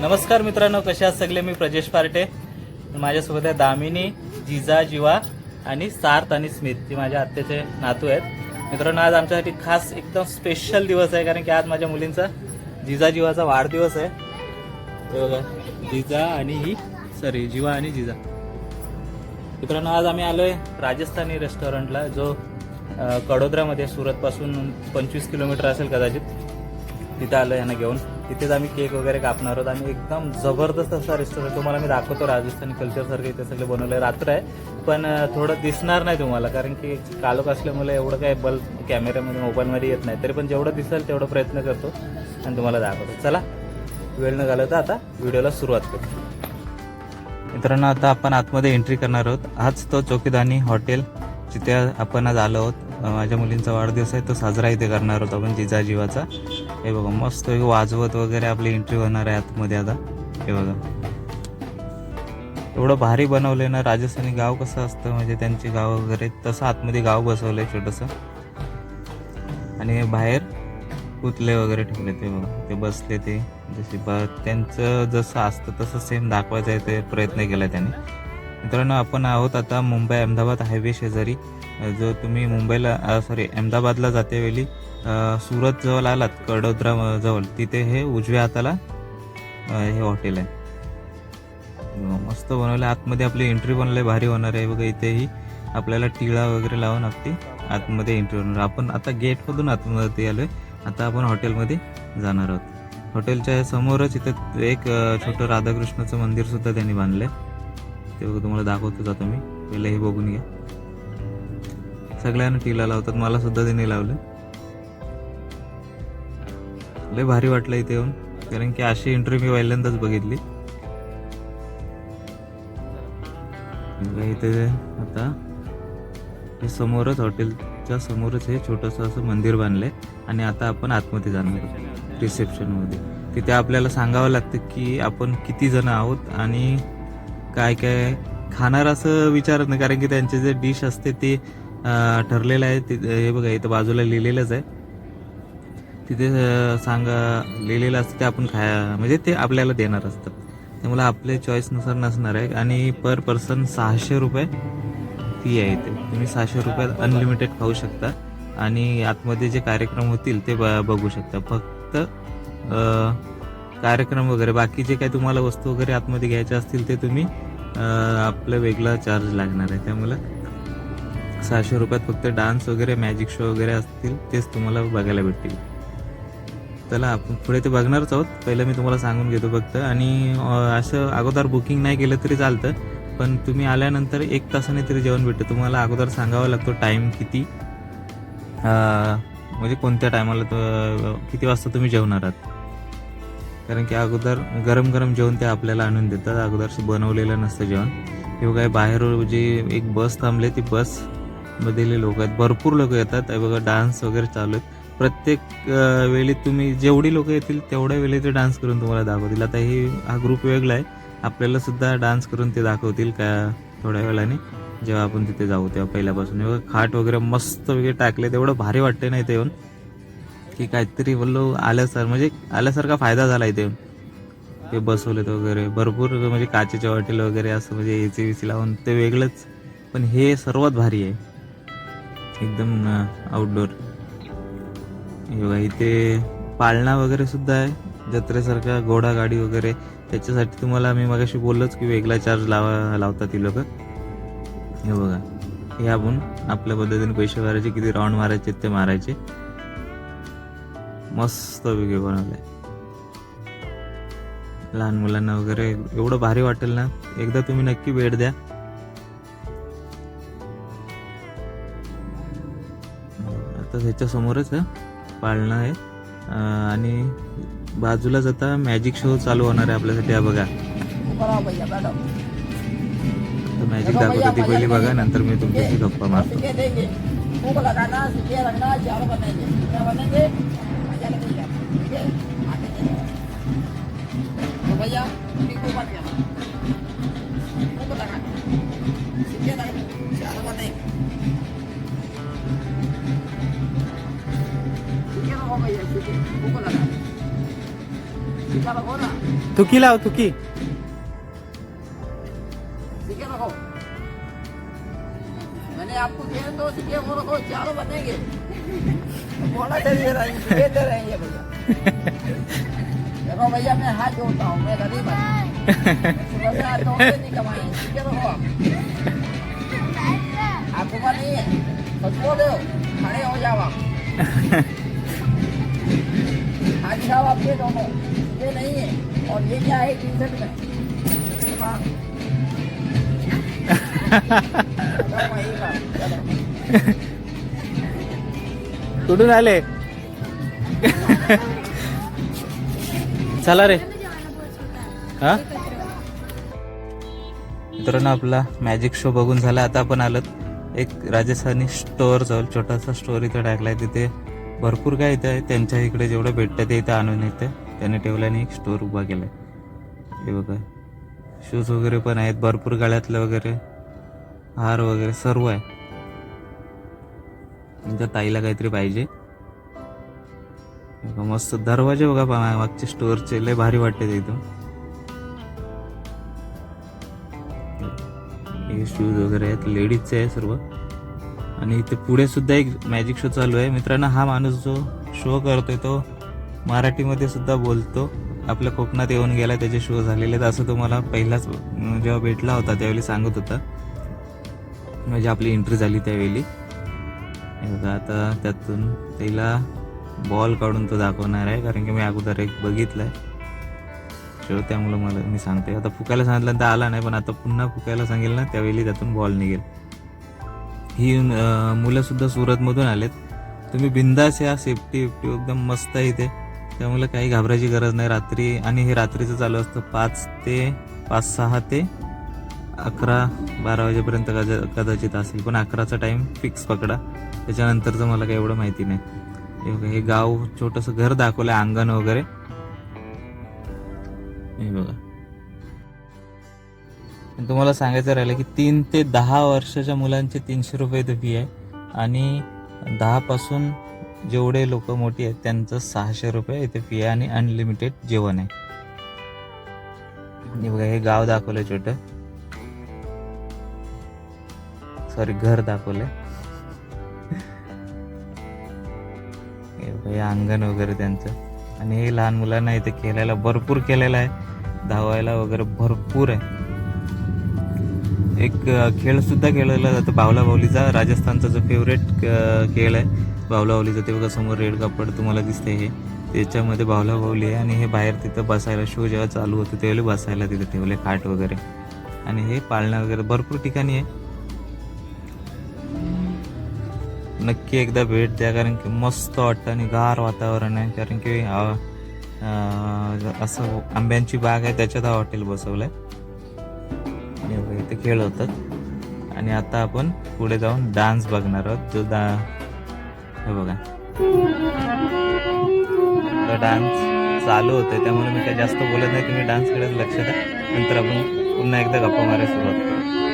नमस्कार मित्रांनो कसे आहात सगळे? मी प्रजेश पार्टे. माझ्यासोबत आहे दामिनी जिजा जिवा आणि सार्थ आणि स्मित. जी माझ्या आत्याचे नातू आहेत. मित्रांनो आज आमच्यासाठी खास एकदम स्पेशल दिवस आहे कारण की आज माझ्या मुलींचा जिजा जिवाचा वाढदिवस आहे. बघा जिजा आणि ही सॉरी जिवा आणि जिजा. मित्रांनो आज आम्ही आलोय राजस्थानी रेस्टॉरंटला जो कडोदरामध्ये कडोद्रामध्ये सुरतपासून पंचवीस किलोमीटर असेल कदाचित. तिथे आलो यांना घेऊन. तिथेच आम्ही केक वगैरे कापणार आहोत. आणि एकदम जबरदस्त असा रेस्टॉरंट तुम्हाला मी दाखवतो. राजस्थानी कल्चरसारखं इथे सगळं बनवलं रात्र आहे. पण थोडं दिसणार नाही तुम्हाला. कारण की कालोख असल्यामुळे एवढं काय बल्ब कॅमेऱ्यामध्ये मोबाईलमध्ये येत नाही. तरी पण जेवढं दिसेल तेवढं प्रयत्न करतो. आणि तुम्हाला दाखवतो. चला. वेळ न घालवता आता व्हिडिओला सुरुवात करतो मित्रांनो आता आपण आतमध्ये एंट्री करणार आहोत. हाच तो चौकीदानी हॉटेल जिथे आपण आज आलो आहोत. माझ्या मुलींचा वाढदिवस आहे तो साजरा इथे करणार होता आपण जिजाजीवाचा हे बघा मस्त वाजवत वगैरे आपली एंट्री होणार आहे आतमध्ये आता. हे बघा. एवढं भारी बनवलंय ना राजस्थानी गाव कसं असतं म्हणजे त्यांचे गाव वगैरे तसं आतमध्ये गाव बसवलंय छोटंसं. आणि बाहेर पुतले वगैरे ठेवले ते बघा ते बसले ते. जसे ब त्यांचं जसं असतं तसं सेम दाखवायचा आहे ते प्रयत्न केला त्यांनी. मित्रांनो आपण आहोत आता मुंबई अहमदाबाद हायवे शेजारी. जर तुम्ही मुंबईला सॉरी अहमदाबादला जातेवेळी सुरत जवळ आलात कडोद्रा जवळ तिथे हे उजव्या हाताला हे हॉटेल आहे. मस्त बनवलं आतमध्ये आपली एंट्री बनवली भारी होणार आहे. बघा इथेही आपल्याला टिळा वगैरे लावून आपली आतमध्ये एंट्री होणार आपण आता गेटमधून आतमध्ये आलोय. आता आपण हॉटेलमध्ये जाणार आहोत. हॉटेलच्या समोरच इथं एक छोटं राधाकृष्णाचं मंदिर सुद्धा त्यांनी बांधलंय. ते बघा तुम्हाला दाखवतो जातो मी. पहिलं हे बघून घ्या. सगळ्यांना टीला लावतात मला सुद्धा त्यांनी लावलं. लय भारी वाटलं इथे येऊन कारण की अशी एंट्री मी पहिल्यांदाच बघितली. इथे आता हे समोरच हॉटेलच्या समोरच हे छोटंसं असं मंदिर बांधलंय आणि आता आपण आतमध्ये जाणार आहोत रिसेप्शनमध्ये. तिथे आपल्याला सांगावं लागतं की आपण किती जण आहोत आणि काय काय खाणार असं विचारत नाही कारण की त्यांचे जे डिश असते ते ठरलेलं आहे. तिथे हे बघा इथं बाजूला लिहिलेलंच आहे. तिथे सांगा लिहिलेलं असतं ते आपण खाया म्हणजे ते आपल्याला देणार असतं. त्यामुळे आपल्या चॉईसनुसार नसणार आहे. आणि पर पर्सन सहाशे रुपये फी आहे ते तुम्ही सहाशे रुपयात अनलिमिटेड खाऊ शकता. आणि आतमध्ये जे कार्यक्रम होतील ते ब- बघू शकता. फक्त कार्यक्रम वगैरे बाकी जे काही तुम्हाला वस्तू वगैरे आतमध्ये घ्यायच्या असतील ते तुम्ही आपलं वेगळा चार्ज लागणार आहे. त्यामुळं सहाशे रुपयात फक्त डान्स वगैरे मॅजिक शो वगैरे असतील तेच तुम्हाला बघायला भेटतील. चला आपण पुढे ते बघणारच आहोत. पहिलं मी तुम्हाला सांगून घेतो फक्त. आणि असं अगोदर बुकिंग नाही केलं तरी चालतं. पण तुम्ही आल्यानंतर एक तासाने तरी जेवण भेटतं. तुम्हाला अगोदर सांगावं लागतो टाईम किती. म्हणजे कोणत्या टायमाला किती वाजता तुम्ही जेवणार आहात. कारण की अगोदर गरम गरम जेवण ते आपल्याला आणून देतात. अगोदर बनवलेलं नसतं जेवण. किंवा काय बाहेर जी एक बस थांबले ती बस मधले लोक आहेत. भरपूर लोक येतात. बघा डान्स वगैरे चालू आहेत. प्रत्येक वेळी तुम्ही जेवढी लोक येतील तेवढ्या वेळी ते डान्स करून तुम्हाला दाखवतील. आता हे हा ग्रुप वेगळा आहे. आपल्याला सुद्धा डान्स करून ते दाखवतील का थोड्या वेळाने. जेव्हा आपण तिथे जाऊ तेव्हा पहिल्यापासून. बघा खाट वगैरे मस्त वगैरे टाकले तेवढं भारी वाटते ना इथे येऊन. की काहीतरी बोललो आल्यासार म्हणजे आल्यासारखा फायदा झाला इथे येऊन. ते बसवलेत वगैरे. भरपूर म्हणजे काचेचे हॉटेल वगैरे असं म्हणजे एसी विसी लावून. ते वेगळंच. पण हे सर्वात भारी आहे. एकदम आउटडोर हे इथे पाळणा वगैरे सुद्धा आहे. जत्रेसारखा घोडा गाडी वगैरे. त्याच्यासाठी तुम्हाला मी मगाशी बोललोच की वेगळा चार्ज लावा लावतात ती लोक. हे बघा. हे आपण आपल्या पद्धतीने पैसे मारायचे किती राऊंड मारायचे ते मारायचे. मस्त वेगळे बनवले लहान मुलांना वगैरे एवढं भारी वाटेल ना. एकदा तुम्ही नक्की भेट द्या. तर ह्याच्यासमोरच पाळणं आहे. आणि बाजूलाच आता मॅजिक शो चालू होणार आहे आपल्यासाठी. हा बघा. मॅजिक दाखवतो ती पहिली बघा नंतर मी तुमच्याशी गप्पा मारतो. भैया भूख सीखा ना सीखे रखो मैंने आपको दिया तो सीखे वो रखो चारों बनेंगे बोला चलिए रहेंगे रहेंगे भैया देखो भैया मैं हाथ जोड़ता हूँ मैं गरीब हूँ सुबह से आज नहीं कमाए सीखे रखो आप आपको नहीं है सच बोल खड़े हो जाओ आप हाजी साहब आपके दोनों ये नहीं है। और ये क्या है? टी शर्ट में कुठून आले? चला रे. हा? मित्रांनो आपला मॅजिक शो बघून झाला. आता आपण आलोत एक राजस्थानी स्टोअर जवळ. छोटासा स्टोअर इथं टाकलाय. तिथे भरपूर काय इथं आहे. त्यांच्या इकडे जेवढं भेटतं ते इथं आणून येतं त्याने ठेवल्याने एक स्टोअर उभा केला हे बघा. शूज वगैरे पण आहेत. भरपूर गाळ्यातलं वगैरे. हार वगैरे सर्व आहे. तुमच्या ताईला काहीतरी पाहिजे. मस्त दरवाजे बघा मागचे स्टोअरचे लय भारी वाटते एकदम हे शूज वगैरे आहेत. लेडीजचे आहे सर्व. आणि इथे पुढे सुद्धा एक मॅजिक शो चालू आहे. मित्रांनो हा माणूस जो शो करतोय तो मराठीमध्ये सुद्धा बोलतो. आपल्या कोकणात येऊन गेला त्याचे शो झालेले आहेत. असं तो मला पहिलाच जेव्हा भेटला होता त्यावेळी सांगत होता. म्हणजे आपली एंट्री झाली त्यावेळी. आता त्यातून त्याला बॉल काढून तो दाखवणार आहे कारण की मी अगोदर एक बघितलाय. शो त्यामुळं मला मी सांगते आता फुकायला सांगितलं तर आला नाही पण आता पुन्हा फुकायला सांगेल ना त्यावेळी त्यातून बॉल निघेल. ही मुलंसुद्धा सुरतमधून आलेत. तुम्ही बिंदास या सेफ्टी वेफ्टी एकदम मस्त आहे इथे. त्यामुळे काही घाबरायची गरज नाही. रात्री आणि हे रात्रीचं चालू असतं पाच ते पाच सहा ते अकरा बारा वाजेपर्यंत कदा कदाचित असेल. पण अकराचा टाईम फिक्स पकडा. त्याच्यानंतरचं मला काही एवढं माहिती नाही. हे बघा, हे गाव छोटंसं घर दाखवलं आहे अंगण वगैरे. हे बघा. तुम्हाला सांगायचं राहिलं की तीन ते दहा वर्षाच्या मुलांचे तीनशे रुपये इथे फी आहे. आणि दहापासून जेवढे लोक मोठी आहेत त्यांचं सहाशे रुपये इथे फी आहे आणि अनलिमिटेड जेवण आहे. बघा हे गाव दाखवलंय छोटं. सॉरी घर दाखवलंय. हे अंगण वगैरे त्यांचं. आणि हे लहान मुलांना इथे खेळायला भरपूर केलेलं आहे. धावायला वगैरे भरपूर आहे. एक खेळसुद्धा खेळ सुद्धा खेळला जातो. बावला बावलीचा राजस्थानचा जो फेवरेट खेळ आहे बावला बावलीचा ते बघा समोर रेड कापड तुम्हाला दिसते हे. त्याच्यामध्ये बावला बावली आहे आणि हे बाहेर तिथं बसायला शो जेव्हा चालू होतं त्यावेळी बसायला तिथं ठेवले खाट वगैरे. आणि हे पाळणं वगैरे भरपूर ठिकाणी आहे. नक्की एकदा भेट द्या कारण की मस्त वाटतं आणि गार वातावरण आहे कारण की असं आंब्यांची बाग आहे त्याच्यात हा हॉटेल बसवलं आहे इथे खेळ होतात. आणि आता आपण पुढे जाऊन डान्स बघणार आहोत. जो दा हे बघा. डान्स चालू होतो त्यामुळे मी काय जास्त बोलत नाही. तुम्ही डान्सकडेच लक्ष द्या. नंतर आपण पुन्हा एकदा गप्पा मारायला सुरुवात करू.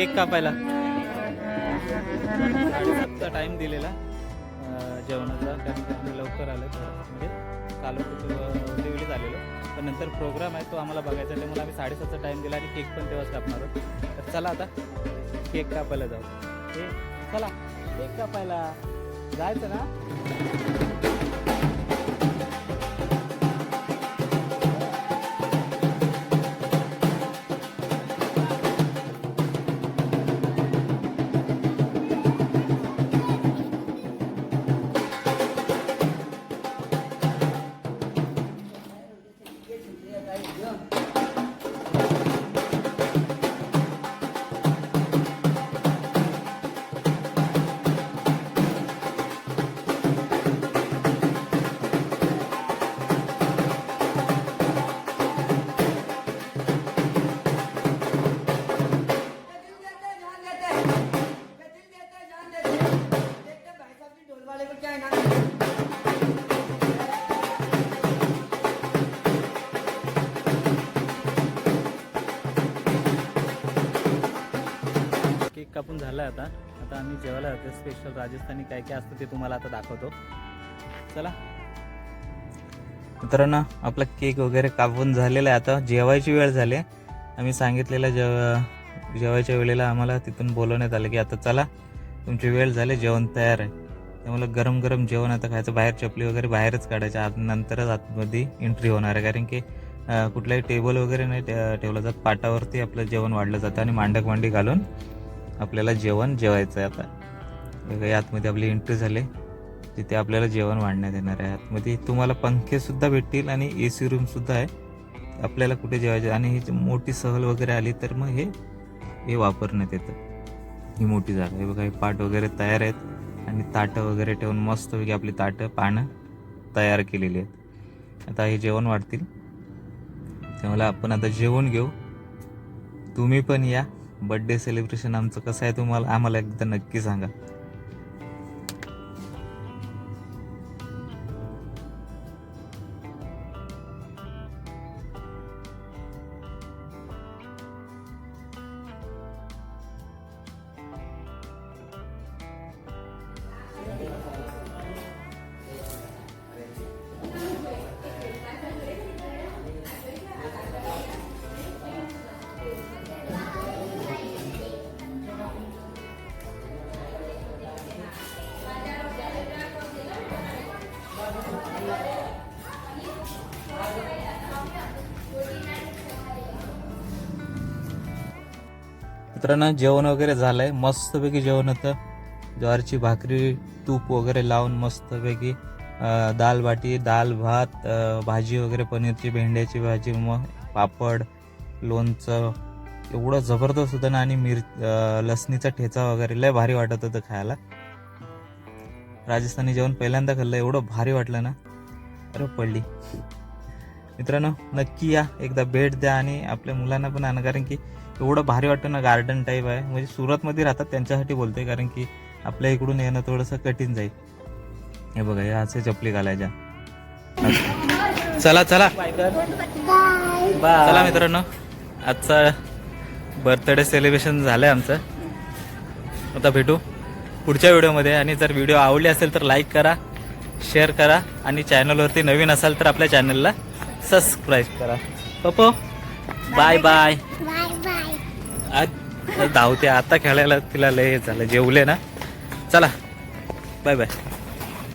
केक कापायला. साडेसातचा टाइम दिलेला जेवणाचा. कारण की आम्ही लवकर आलो म्हणजे काल उशिवलीत आलेलो. पण नंतर प्रोग्राम आहे तो आम्हाला बघायचा त्यामुळे आम्ही साडेसातचा टाईम दिला आणि केक पण तेव्हाच कापणार आहोत. तर चला आता केक कापायला जाऊ. हे चला केक कापायला. जायचं ना? केक कापून झालं आता. आता आम्ही जेवायला जातो स्पेशल राजस्थानी काय काय असतं ते तुम्हाला आता दाखवतो. चला. मित्रांनो आपला केक वगैरे कापून झालेला आहे आता. जेवायची वेळ झाली आहे. आम्ही सांगितलेलं जेव जेवायच्या वेळेला आम्हाला तिथून बोलवण्यात आलं की आता चला. तुमची वेळ झाली जेवण तयार आहे. त्यामुळे गरम गरम जेवण आता खायचं. बाहेर चपली वगैरे बाहेरच काढायच्या आत नंतरच आतमध्ये एंट्री होणार आहे. कारण की कुठलाही टेबल वगैरे नाही ठे- ठेवलं जात. पाटावरती आपलं जेवण वाढलं जातं आणि मांडक मांडी घालून आपल्याला जेवण जेवायचं आहे आता. वेगळे आतमध्ये आपली एंट्री झाले. तिथे आपल्याला जेवण वाढण्यात येणार आहे. आतमध्ये तुम्हाला पंखेसुद्धा भेटतील आणि ए सी रूमसुद्धा आहे. आपल्याला कुठे जेवायचे आणि ही मोठी सहल वगैरे आली तर मग हे हे वापरण्यात येतं. ही मोठी जागा आहे. बघा हे पाट वगैरे तयार आहेत. आणि ताटं वगैरे ठेवून मस्तपैकी आपली ताटं पानं तयार केलेली आहेत. आता हे जेवण वाढतील. त्यामुळे आपण आता जेवण घेऊ. तुम्ही पण या. बड्डे सेलिब्रेशन आमचं कसं आहे तुम्हाला आम्हाला एकदा नक्की सांगा. मित्रांनो जेवण वगैरे झालं आहे मस्तपैकी जेवण होतं. ज्वारीची भाकरी तूप वगैरे लावून मस्तपैकी दाल बाटी दाल भात भाजी वगैरे पनीरची भेंड्याची भाजी मग पापड लोणचं. एवढं जबरदस्त होतं ना आणि मिर लसणीचा ठेचा वगैरे लय भारी वाटत होतं खायला. राजस्थानी जेवण पहिल्यांदा खाल्लं एवढं भारी वाटलं ना. अरे पडली. मित्रांनो नक्की या. एकदा भेट द्या आणि आपल्या मुलांना पण आणा कारण की एवढं भारी वाटतं ना गार्डन टाईप आहे. म्हणजे सुरतमध्ये राहतात त्यांच्यासाठी बोलते कारण की आपल्या इकडून येणं थोडंसं कठीण जाईल. हे बघा हे असे चपली घालायच्या. चला चला. चला मित्रांनो आजचा बर्थडे सेलिब्रेशन झालं आहे आमचं. आता भेटू पुढच्या व्हिडिओमध्ये. आणि जर व्हिडिओ आवडली असेल तर लाईक करा शेअर करा. आणि चॅनलवरती नवीन असाल तर आपल्या चॅनलला सबस्क्राईब करा. पप्पो बाय बाय आज धावते. आता खेळायला तिला लय हे झालं जेवले ना. चला. Bye bye